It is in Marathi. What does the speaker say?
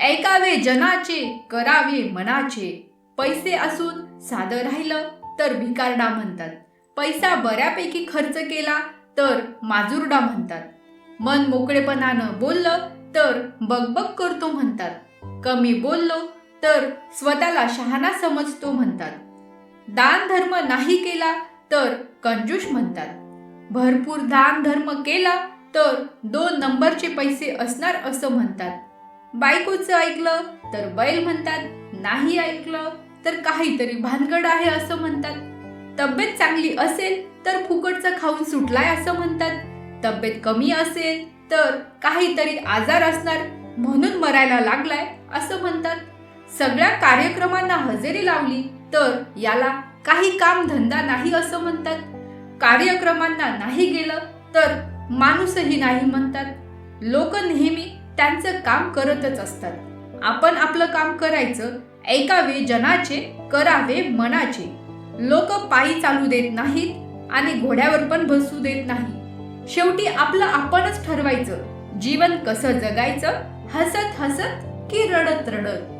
ऐकावे जनाचे करावे मनाचे. पैसे असून साधं राहिलं तर भिकारडा म्हणतात. पैसा बऱ्यापैकी खर्च केला तर माजुरडा म्हणतात. मन मोकळेपणानं बोललं तर बकबक करतो म्हणतात. कमी बोललो तर स्वतःला शहाणा समजतो म्हणतात. दान धर्म नाही केला तर कंजूष म्हणतात. भरपूर दान धर्म केला तर दोन नंबरचे पैसे असणार असं म्हणतात. बायकोचं ऐकलं तर बैल म्हणतात नाही ऐकलं तर काहीतरी भानगड आहे असं म्हणतात. तब्येत चांगली असेल तर फुकटचं खाऊन सुटलाय असं म्हणतात. तब्येत कमी असेल तर काहीतरी आजार असणार म्हणून मरायला लागलाय असं म्हणतात. सगळ्या कार्यक्रमांना हजेरी लावली तर याला काही काम धंदा नाही असं म्हणतात. कार्यक्रमांना नाही गेलं तर माणूसही नाही म्हणतात. लोक नेहमी त्यांचं काम करतच असतात. आपण आपलं काम करायचं ऐकावे जनाचे करावे मनाचे. लोक पायी चालू देत नाहीत आणि घोड्यावर पण बसू देत नाही. शेवटी आपलं आपणच ठरवायचं जीवन कसं जगायचं हसत हसत की रडत रडत.